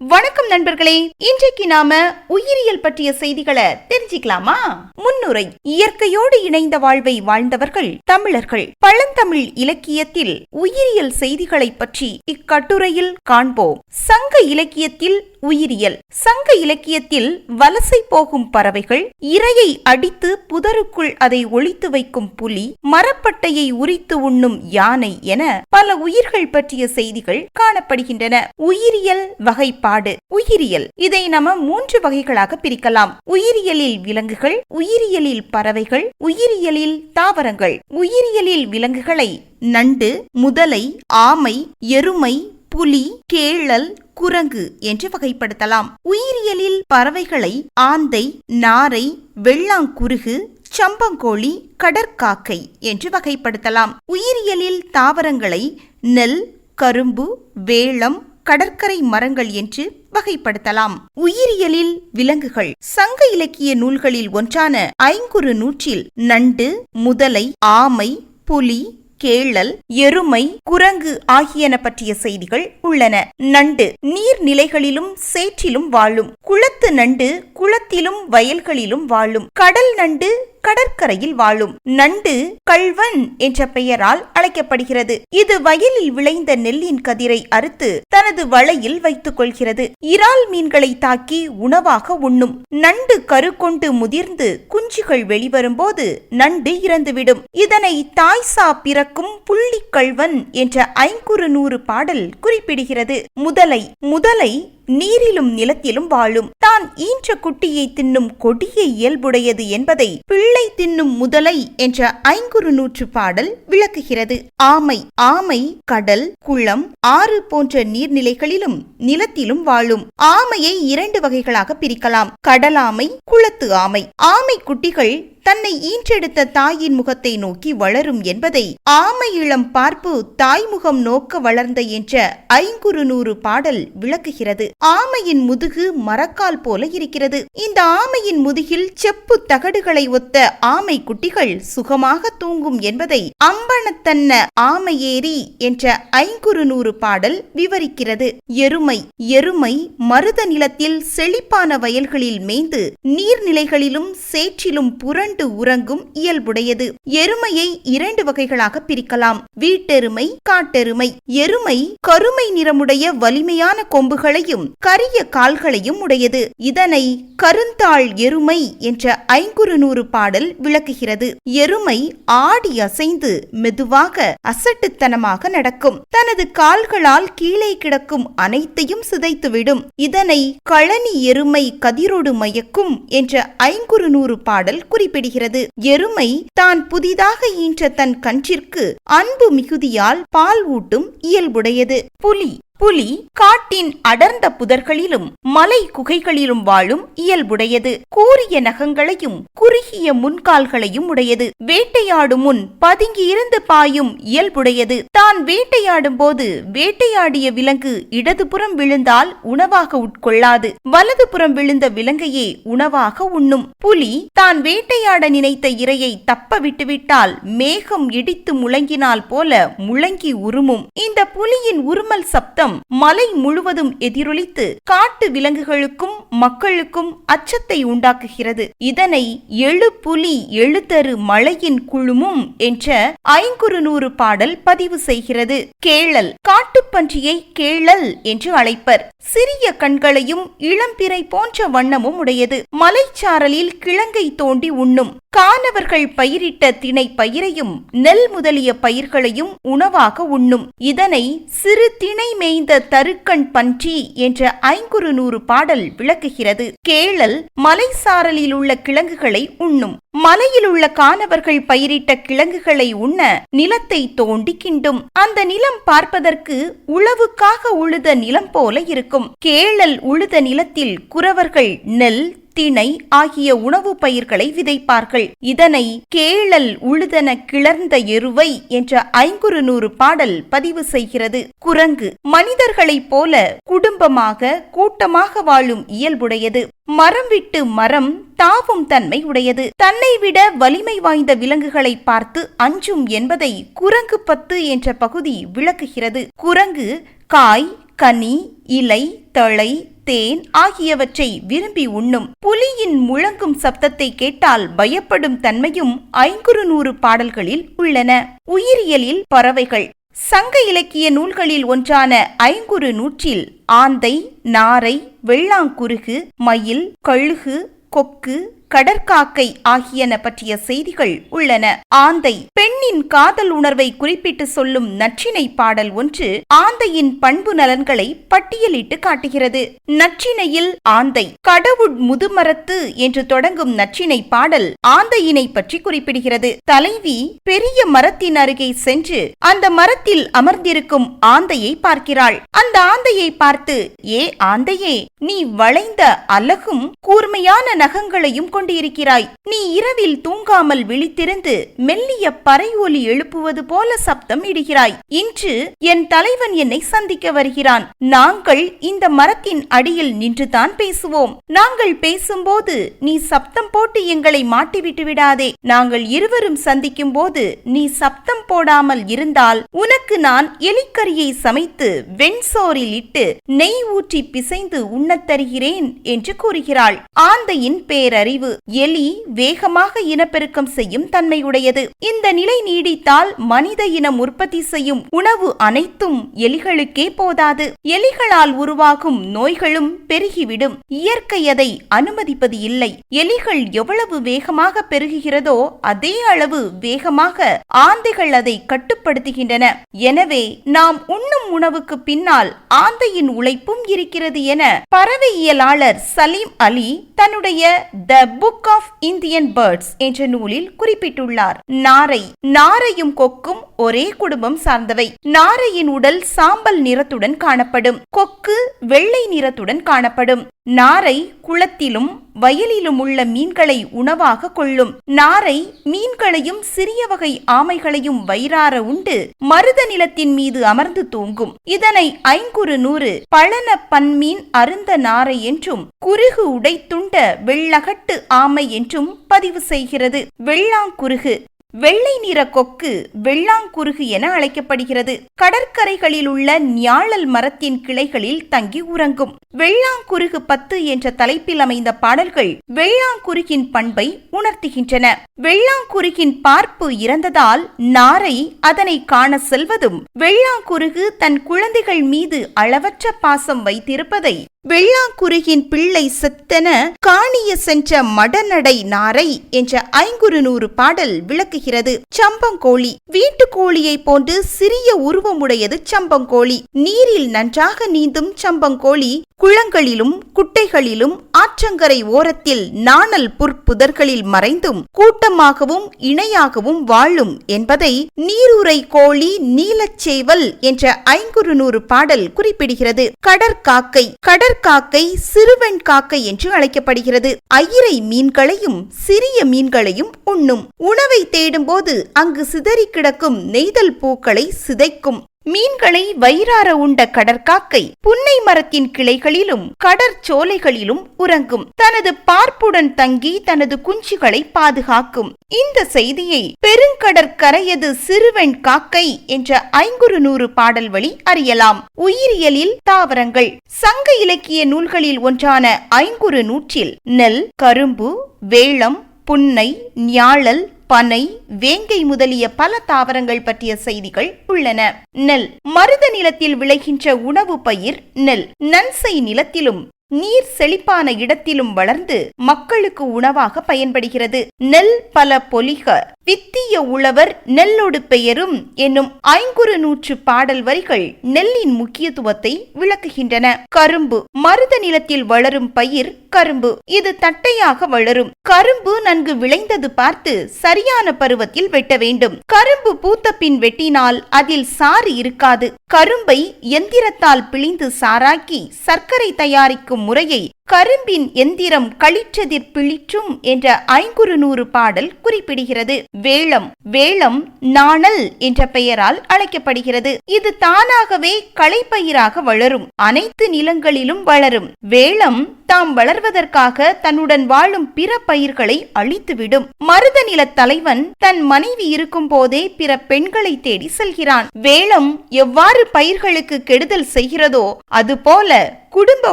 வணக்கம் நண்பர்களே. இன்றைக்கு நாம உயிரியல் பற்றிய செய்திகளை தெரிஞ்சுக்கலாமா? முன்னுரை இயற்கையோடு இணைந்த வாழ்வை வாழ்ந்தவர்கள் தமிழர்கள். பழந்தமிழ் இலக்கியத்தில் உயிரியல் செய்திகளை பற்றி இக்கட்டுரையில் காண்போம். சங்க இலக்கியத்தில் உயிரியல். சங்க இலக்கியத்தில் வலசை போகும் பறவைகள் இரையை அடித்து புதருக்குள் அதை ஒழித்து வைக்கும் புலி மரப்பட்டையை உரித்து உண்ணும் யானை என பல உயிர்கள் பற்றிய செய்திகள் காணப்படுகின்றன. உயிரியல் வகைப்பாடு. உயிரியல். இதை நம்ம மூன்று வகைகளாக பிரிக்கலாம். உயிரியலில் விலங்குகள் உயிரியலில் பறவைகள் உயிரியலில் தாவரங்கள். உயிரியலில் விலங்குகளை நண்டு முதலை ஆமை எருமை புலி கேழல் குரங்கு என்று வகைப்படுத்தலாம். உயிரியலில் பறவைகளை ஆந்தை நாரை வெள்ளாங்குருகு சம்பங்கோழி கடற்காக்கை என்று வகைப்படுத்தலாம். உயிரியலில் தாவரங்களை நெல் கரும்பு வேளம் கடற்கரை மரங்கள் என்று வகைப்படுத்தலாம். உயிரியலில் விலங்குகள். சங்க இலக்கிய நூல்களில் ஒன்றான ஐங்குறு நூற்றில் நண்டு முதலை ஆமை புலி கேளல் எருமை குரங்கு ஆகியன பற்றிய செய்திகள் உள்ளன. நண்டு நீர்நிலைகளிலும் சேற்றிலும் வாழும். குளத்து நண்டு குளத்திலும் வயல்களிலும் வாழும். கடல் நண்டு கடற்கரையில் வாழும் நண்டு கள்வன் என்ற பெயரால் அழைக்கப்படுகிறது. இது வயலில் விளைந்த நெல்லின் கதிரை அறுத்து தனது வலையில் வைத்துக் கொள்கிறது. இறால் மீன்களை தாக்கி உணவாக உண்ணும் நண்டு கரு கொண்டு முதிர்ந்து குஞ்சுகள் வெளிவரும்போது நண்டு இறந்துவிடும். இதனை தாய்சா பிறக்கும் புள்ளி கள்வன் என்ற ஐங்குறு நூறு பாடல் குறிப்பிடுகிறது. முதலை முதலை நீரிலும் நிலத்திலும் வாழும். தான் ஈன்ற குட்டியை தின்னும் கொடிய இயல்புடையது என்பதை பிள்ளை தின்னும் முதலை என்ற ஐங்குறு நூற்று பாடல் விளக்குகிறது. ஆமை ஆமை கடல் குளம் ஆறு போன்ற நீர்நிலைகளிலும் நிலத்திலும் வாழும். ஆமையை இரண்டு வகைகளாக பிரிக்கலாம். கடலாமை குளத்து ஆமை. ஆமை குட்டிகள் தன்னை ஈன்றெடுத்த தாயின் முகத்தை நோக்கி வளரும் என்பதை ஆமை இளம் பார்ப்பு தாய்முகம் நோக்க வளர்ந்த என்ற ஐங்குறு நூறு பாடல் விளக்குகிறது. ஆமையின் முதுகு மரக்கால் போல இருக்கிறது. இந்த ஆமையின் முதுகில் செப்பு தகடுகளை ஒத்த ஆமை குட்டிகள் சுகமாக தூங்கும் என்பதை அம்பனத்தன்ன ஆமையேறி என்ற ஐங்குறு நூறு பாடல் விவரிக்கிறது. எருமை எருமை மருத நிலத்தில் செழிப்பான வயல்களில் மேய்ந்து நீர்நிலைகளிலும் சேற்றிலும் புரண்டு உறங்கும் இயல்புடையது. எருமையை இரண்டு வகைகளாக பிரிக்கலாம். வீட்டெருமை காட்டெருமை. எருமை கருமை நிறமுடைய வலிமையான கொம்புகளையும் கரிய கால்களையும் உடையது. இதனை கருந்தாள் எருமை என்ற ஐங்குறுநூறு பாடல் விளக்குகிறது. எருமை ஆடி அசைந்து மெதுவாக அசட்டுத்தனமாக நடக்கும். தனது கால்களால் கீழே கிடக்கும் அனைத்தையும் சிதைத்துவிடும். இதனை களனி எருமை கதிரோடு மயக்கும் என்ற ஐங்குறுநூறு பாடல் குறிப்பிடுகிறது. எருமை தான் புதிதாக ஈன்ற தன் கன்றிற்கு அன்பு மிகுதியால் பால் ஊட்டும் இயல்புடையது. புலி புலி காட்டின் அடர்ந்த புதர்களிலும் மலை குகைகளிலும் வாழும் இயல்புடையது. கூரிய நகங்களையும் குறுகிய முன்கால்களையும் உடையது. வேட்டையாடும் முன் பதுங்கியிருந்து பாயும் இயல்புடையது. தான் வேட்டையாடும் போது வேட்டையாடிய விலங்கு இடதுபுறம் விழுந்தால் உணவாக உட்கொள்ளாது. வலதுபுறம் விழுந்த விலங்கையே உணவாக உண்ணும். புலி தான் வேட்டையாட நினைத்த இரையை தப்ப விட்டுவிட்டால் மேகம் இடித்து முழங்கினால் போல முழங்கி உருமும். இந்த புலியின் உருமல் சப்தம் சத்தம் மலை முழுவதும் எதிரொலித்து காட்டு விலங்குகளுக்கும் மக்களுக்கும் அச்சத்தை உண்டாக்குகிறது. இதனை எழு புலி எழுத்தரு மலையின் குழுமும் என்ற ஐங்குறுநூறு பாடல் பதிவு செய்கிறது. கேளல் காட்டுப்பன்றியை கேளல் என்று அழைப்பர். சிறிய கண்களையும் இளம்பிறை போன்ற வண்ணமும் உடையது. மலைச்சாரலில் கிழங்கை தோண்டி உண்ணும். கானவர்கள் பயிரிட்ட திணை பயிரையும் நெல் முதலிய பயிர்களையும் உணவாக உண்ணும். இதனை சிறு திணை மேய்ந்த தருக்கண் பன்றி என்ற ஐங்குறு நூறு பாடல் விளக்குகிறது. கேளல் மலைசாரலில் உள்ள கிழங்குகளை உண்ணும். மலையில் உள்ள கானவர்கள் பயிரிட்ட கிழங்குகளை உண்ண நிலத்தை தோண்டி கிண்டும். அந்த நிலம் பார்ப்பதற்கு உழவுக்காக உழுத நிலம் போல இருக்கும். கேளல் உழுத நிலத்தில் குறவர்கள் நெல் திணை ஆகிய உணவு பயிர்களை விதைப்பார்கள். இதனை கேளல் உழுதன கிளர்ந்த எருவை என்ற ஐங்குறு நூறு பாடல் பதிவு செய்கிறது. குரங்கு மனிதர்களைப் போல குடும்பமாக கூட்டமாக வாழும் இயல்புடையது. மரம் விட்டு மரம் தாவும் தன்மை உடையது. தன்னை விட வலிமை வாய்ந்த விலங்குகளை பார்த்து அஞ்சும் என்பதை குரங்கு பத்து என்ற பகுதி விளக்குகிறது. குரங்கு காய் கனி இலை தழை தேன் ஆகியவற்றை விரும்பி உண்ணும். புலியின் முழங்கும் சப்தத்தை கேட்டால் பயப்படும் தன்மையும் ஐங்குறு நூறு பாடல்களில் உள்ளன. உயிரியலில் பறவைகள். சங்க இலக்கிய நூல்களில் ஒன்றான ஐங்குறு நூற்றில் ஆந்தை நாரை வெள்ளாங்குருகு மயில் கழுகு கொக்கு கடற்காக்கை ஆகியன பற்றிய செய்திகள் உள்ளன. ஆந்தை பெண்ணின் காதல் உணர்வை குறிப்பிட்டு சொல்லும் நற்றினை பாடல் ஒன்று ஆந்தையின் பண்பு நலன்களை பட்டியலிட்டு காட்டுகிறது. நற்றினையில் ஆந்தை கடவுட் முதுமரத்து என்று தொடங்கும் நற்றினை பாடல் ஆந்தையினை பற்றி குறிப்பிடுகிறது. தலைவி பெரிய மரத்தின் அருகே சென்று அந்த மரத்தில் அமர்ந்திருக்கும் ஆந்தையை பார்க்கிறாள். அந்த ஆந்தையை பார்த்து ஏ ஆந்தையே நீ வளைந்த அலகும் கூர்மையான நகங்களையும் கொண்டு கொண்டிருக்கிறாய். நீ இரவில் தூங்காமல் விழித்திருந்து மெல்லிய பறை ஒலி எழுப்புவது போல சப்தம் இடுகிறாய். இன்று என் தலைவன் என்னை சந்திக்க வருகிறான். நாங்கள் இந்த மரத்தின் அடியில் நின்றுதான் பேசுவோம். நாங்கள் பேசும்போது நீ சப்தம் போட்டு எங்களை மாட்டிவிட்டு விடாதே. நாங்கள் இருவரும் சந்திக்கும் போது நீ சப்தம் போடாமல் இருந்தால் உனக்கு நான் எலிக்கரியை சமைத்து வெண்சோரில் இட்டு நெய் ஊற்றி பிசைந்து உண்ணத் தருகிறேன் என்று கூறுகிறாள். ஆந்தையின் பேரறிவு எலி வேகமாக இனப்பெருக்கம் செய்யும் தன்மையுடையது. இந்த நிலை நீடித்தால் மனித இனம் உற்பத்தி செய்யும் உணவு அனைத்தும் எலிகளுக்கே போதாது. எலிகளால் உருவாகும் நோய்களும் பெருகிவிடும். இயற்கை அதை அனுமதிப்பது இல்லை. எலிகள் எவ்வளவு வேகமாக பெருகுகிறதோ அதே அளவு வேகமாக ஆந்தைகள் அதை கட்டுப்படுத்துகின்றன. எனவே நாம் உண்ணும் உணவுக்கு பின்னால் ஆந்தையின் உழைப்பும் இருக்கிறது என பறவையியலாளர் சலீம் அலி தன்னுடைய the book of Indian birds என்ற நூலில் குறிப்பிட்டுள்ளார். நாரை நாரையும் கொக்கும் ஒரே குடும்பம் சார்ந்தவை. நாரையின் உடல் சாம்பல் நிறத்துடன் காணப்படும். கொக்கு வெள்ளை நிறத்துடன் காணப்படும். நாரை குளத்திலும் வயலிலும் உள்ள மீன்களை உணவாக கொள்ளும். நாரை மீன்களையும் சிறிய வகை ஆமைகளையும் வயிறார உண்டு மருத நிலத்தின் மீது அமர்ந்து தூங்கும். இதனை ஐங்குறு நூறு பழன பன்மீன் அருந்த நாரை என்றும் குருகு உடைத்துண்ட வெள்ளகட்டு ஆமை என்றும் பதிவு செய்கிறது. வெள்ளாங்குருகு வெள்ளை நிற கொக்கு வெள்ளாங்குருகு என அழைக்கப்படுகிறது. கடற்கரைகளில் உள்ள ஞாழல் மரத்தின் கிளைகளில் தங்கி உறங்கும். வெள்ளாங்குருகு பத்து என்ற தலைப்பில் அமைந்த பாடல்கள் வெள்ளாங்குருகின் பண்பை உணர்த்துகின்றன. வெள்ளாங்குருகின் பார்ப்பு இறந்ததால் நாரை அதனை காண செல்வதும் வெள்ளாங்குருகு தன் குழந்தைகள் மீது அளவற்ற பாசம் வைத்திருப்பதை வெள்ளாங்குருகின் பிள்ளை செத்தென காணிய சென்ற மடநடை நாரை என்ற ஐங்குறு நூறு பாடல் விளக்குகிறது. சம்பங்கோழி வீட்டுக்கோழியை போன்று சிறிய உருவமுடையது சம்பங்கோழி. நீரில் நன்றாக நீந்தும் சம்பங்கோழி. குளங்களிலும் குட்டைகளிலும் ஆற்றங்கரை ஓரத்தில் நாணல் புற்புதர்களில் மறைந்தும் கூட்டமாகவும் இணையாகவும் வாழும் என்பதை நீருரை கோழி நீலச்சேவல் என்ற ஐங்குறுநூறு பாடல் குறிப்பிடுகிறது. கடற்காக்கை கடற்காக்கை சிறுவன் காக்கை என்று அழைக்கப்படுகிறது. அயிரை மீன்களையும் சிறிய மீன்களையும் உண்ணும். உணவை தேடும்போது அங்கு சிதறி கிடக்கும் நெய்தல் பூக்களை சிதைக்கும். மீன்களை வயிறார உண்ட கடற்காக்கை புன்னை மரத்தின் கிளைகளிலும் கடற்சோலைகளிலும் உறங்கும். தனது பார்ப்புடன் தங்கி தனது குஞ்சுகளை பாதுகாக்கும். இந்த செய்தியை பெருங்கடற்கரையது சிறுவெண் காக்கை என்ற ஐங்குறு நூறு பாடல் வழி அறியலாம். உயிரியலில் தாவரங்கள். சங்க இலக்கிய நூல்களில் ஒன்றான ஐங்குறு நூற்றில் நெல் கரும்பு வேளம் புன்னை ஞாழல் பனை வேங்கை முதலிய பல தாவரங்கள் பற்றிய செய்திகள் உள்ளன. நெல். மருத நிலத்தில் விளைகின்ற உணவு பயிர் நெல். நன்சை நிலத்திலும் நீர் செழிப்பான இடத்திலும் வளர்ந்து மக்களுக்கு உணவாக பயன்படுகிறது. நெல் பல பொலிக. வித்திய உழவர் நெல்லொடு பெயரும் என்னும் ஐங்குறு நூற்று பாடல் வரிகள் நெல்லின் முக்கியத்துவத்தை விளக்குகின்றன. கரும்பு. மருத நிலத்தில் வளரும் பயிர் கரும்பு. இது தட்டையாக வளரும். கரும்பு நன்கு விளைந்தது பார்த்து சரியான பருவத்தில் வெட்ட வேண்டும். கரும்பு பூத்த பின் வெட்டினால் அதில் சாறு இருக்காது. கரும்பை எந்திரத்தால் பிழிந்து சாராக்கி சர்க்கரை தயாரிக்கும் முறையை கரும்பின் எந்திரம் களிற்றதிர் பிழிற்றும் என்ற ஐங்குறு நூறு பாடல் குறிப்பிடுகிறது. வேளம் வேளம் நாணல் என்ற பெயரால் அழைக்கப்படுகிறது. இது தானாகவே களைப்பயிராக வளரும் அனைத்து நிலங்களிலும் வளரும். வேளம் தாம் வளர்வதற்காக தன்னுடன் வாழும் பிற பயிர்களை அழித்துவிடும். மருத நில தலைவன் தன் மனைவி இருக்கும் போதே பிற பெண்களை தேடி செல்கிறான். வேளம் எவ்வாறு பயிர்களுக்கு கெடுதல் செய்கிறதோ அதுபோல குடும்ப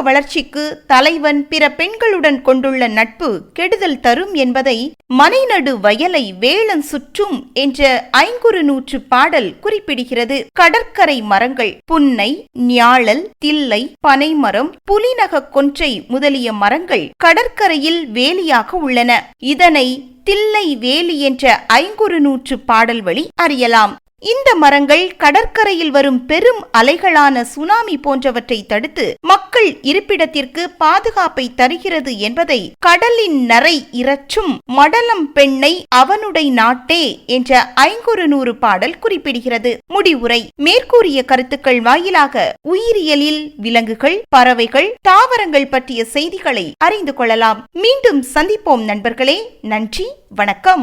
வளர்ச்சிக்கு தலைவன் பிற பெண்களுடன் கொண்டுள்ள நட்பு கெடுதல் தரும் என்பதை மனைநடு வயலை வேளன் சுற்றும் என்ற ஐங்குறு நூற்று பாடல் குறிப்பிடுகிறது. கடற்கரை மரங்கள் புன்னை ஞாழல் தில்லை பனைமரம் புலிநக கொன்றை முதலிய மரங்கள் கடற்கரையில் வேலியாக உள்ளன. இதனை தில்லை வேலி என்ற ஐங்குறு நூற்று பாடல் வழி அறியலாம். இந்த மரங்கள் கடற்கரையில் வரும் பெரும் அலைகளான சுனாமி போன்றவற்றை தடுத்து மக்கள் இருப்பிடத்திற்கு பாதுகாப்பை தருகிறது என்பதை கடலின் நரை இறச்சும் மடலம் பெண்ணை அவனுடைய நாட்டே என்ற ஐங்குறு நூறு பாடல் குறிப்பிடுகிறது. முடிவுரை. மேற்கூறிய கருத்துக்கள் வாயிலாக உயிரியலில் விலங்குகள் பறவைகள் தாவரங்கள் பற்றிய செய்திகளை அறிந்து கொள்ளலாம். மீண்டும் சந்திப்போம் நண்பர்களே. நன்றி. வணக்கம்.